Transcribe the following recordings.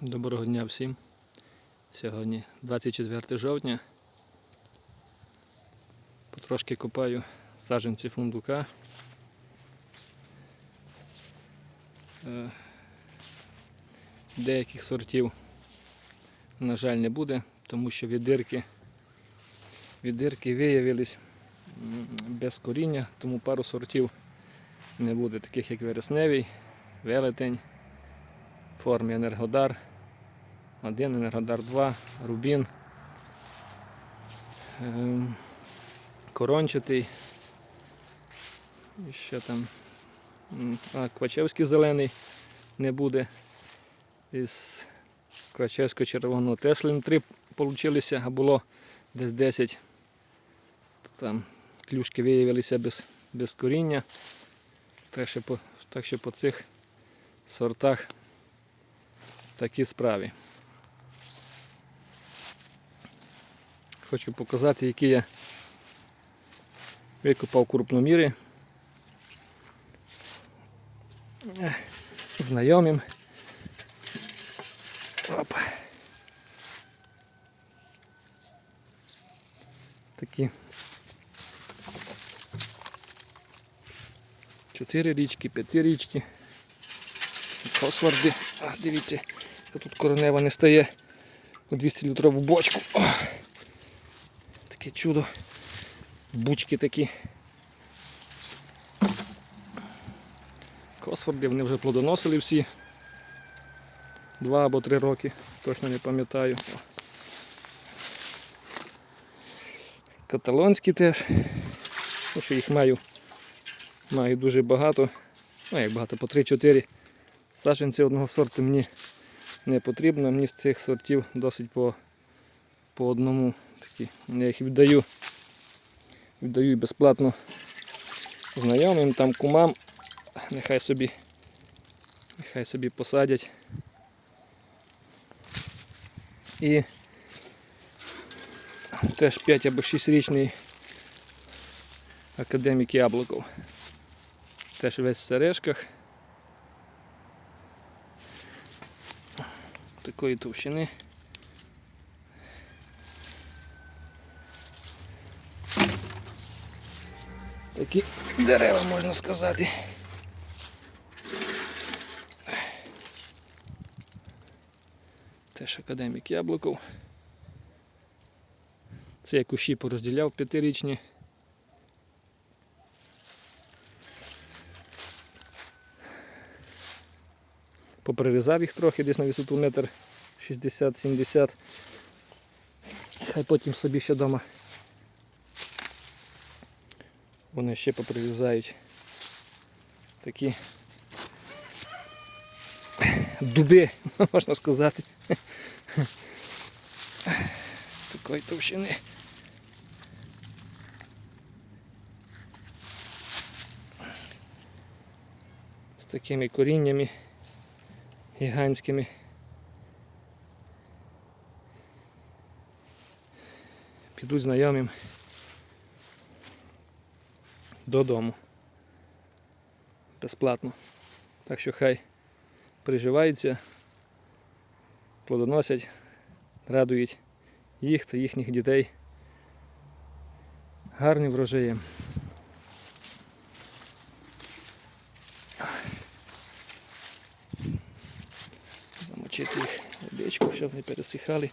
Доброго дня всім. Сьогодні 24 жовтня. Потрошки копаю саджанці фундука. Е, Деяких сортів, на жаль, не буде, тому що віддирки, віддирки виявились без коріння, тому пару сортів не буде, таких як вересневий, велетень, формі Енергодар. Один Енергодар 2, Рубін, ем, Корончатий. І ще там а, Квачевський зелений не буде. Із Квачевського червоного теж лим 3 получилися, а було десь 10. Там клюшки виявилися без, без коріння. Так що, по, так що по цих сортах такі справи. Хочу показати, які я викопав крупноміри знайомим. Опа. Такі чотири річки, п'яти річки. Косварди. А, дивіться, тут коронева не стає у 200 літрову бочку. О! Таке чудо. Бучки такі. Косфорди вони вже плодоносили всі. Два або три роки, точно не пам'ятаю. Каталонські теж. Ну, що їх маю. Маю дуже багато. Ну, як багато, по 3-4 саджанці одного сорту мені не потрібно. Мені з цих сортів досить по, по одному. Такі. Я їх віддаю. Віддаю безплатно знайомим, там кумам. Нехай собі, нехай собі посадять. І теж 5 або 6 річний академік Яблуков. Теж весь в сережках. Такої товщини. Такі дерева можна сказати. Теж академік Яблуков. Це я кущі порозділяв п'ятирічні. Поприрізав їх трохи десь на висоту метр 60-70. Хай потім собі ще вдома вони ще поприрізають такі дуби, можна сказати. Такої товщини. З такими коріннями гігантськими. Підуть знайомим додому. Безплатно. Так що хай приживаються, плодоносять, радують їх та їхніх дітей гарним врожаєм. Замочити їх в щоб не пересихали.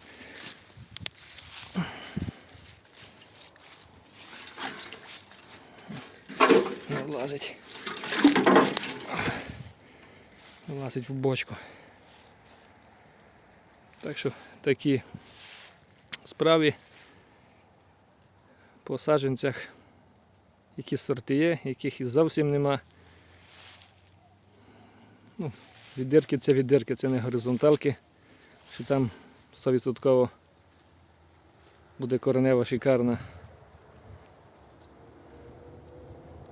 Не влазить. Влазить в бочку. Так що такі справи по саджанцях, які сорти є, яких і зовсім нема. Ну, віддирки це віддирки, це не горизонталки, що там 100% буде коренева шикарна.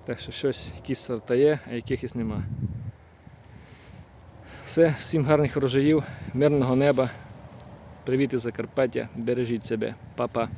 Так що щось, якісь сорта є, а якихось нема. Все, всім гарних врожаїв, мирного неба. Привіт із Закарпаття, бережіть себе, Па-па.